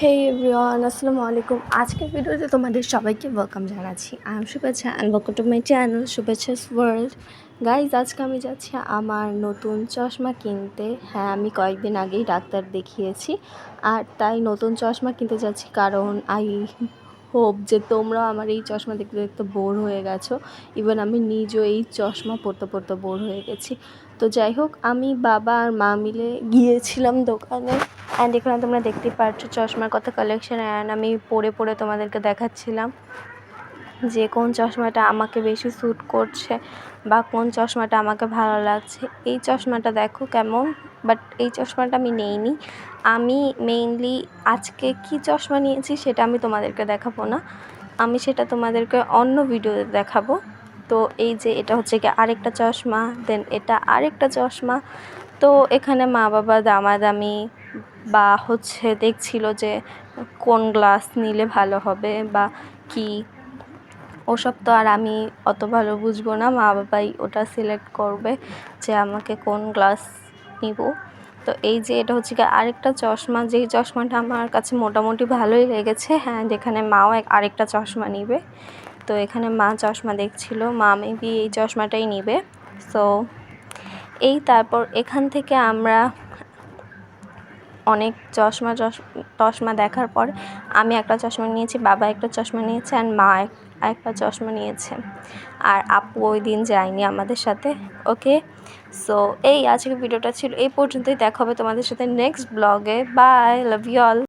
হে everyone আসসালামু আলাইকুম। আজকের ভিডিওতে তোমাদের সবাইকে ওয়েলকাম জানাচ্ছি। I am Shubhechha and welcome to my channel Shubhechha's world guys আজকে আমি যাচ্ছি আমার নতুন চশমা কিনতে। হ্যাঁ আমি কয়েকদিন আগেই ডাক্তার দেখিয়েছি। আর তাই নতুন চশমা কিনতে যাচ্ছি কারণ আই হোপ যে তোমরাও আমার এই চশমা দেখতে দেখতে বোর হয়ে গেছো। ইভেন আমি নিজেও এই চশমা পরতে পরতে বোর হয়ে গেছি। তো যাই হোক, আমি বাবা আর মা মিলে গিয়েছিলাম দোকানে। অ্যান্ড এখানে তোমরা দেখতেই পাচ্ছ চশমার কত কালেকশন অ্যান্ড আমি পরে পরে তোমাদেরকে দেখাচ্ছিলাম যে কোন চশমাটা আমাকে বেশি স্যুট করছে বা কোন চশমাটা আমাকে ভালো লাগছে। এই চশমাটা দেখো কেমন বাট এই চশমাটা আমি নেইনি। আমি মেইনলি আজকে কি চশমা নিয়েছি সেটা আমি তোমাদেরকে দেখাবো না। আমি সেটা তোমাদেরকে অন্য ভিডিওতে দেখাবো। তো এই যে এটা হচ্ছে কি আরেকটা চশমা দেন এটা আরেকটা চশমা। তো এখানে মা বাবা দামাদামি বা হচ্ছে দেখছিল যে কোন গ্লাস নিলে ভালো হবে বা কি, ওসব তো আর আমি অত ভালো বুঝব না, মা বাবাই ওটা সিলেক্ট করবে যে আমাকে কোন গ্লাস নিব। তো এই যে এটা হচ্ছে কি আরেকটা চশমা যেই চশমাটা আমার কাছে মোটামুটি ভালোই লেগেছে হ্যাঁ যেখানে মাও আরেকটা চশমা নিবে। তো এখানে মা চশমা দেখছিল, মা মেবি এই চশমাটাই নিবে। সো এই তারপর এখান থেকে আমরা অনেক চশমা চশমা দেখার পর আমি একটা চশমা নিয়েছি, বাবা একটা চশমা নিয়েছে আর মা একটা চশমা নিয়েছে। আর আপু ওই দিন যায়নি আমাদের সাথে ওকে সো এই আজকের ভিডিওটা ছিল এই পর্যন্তই, দেখা হবে তোমাদের সাথে নেক্সট ব্লগে বাই লাভ ইউ অল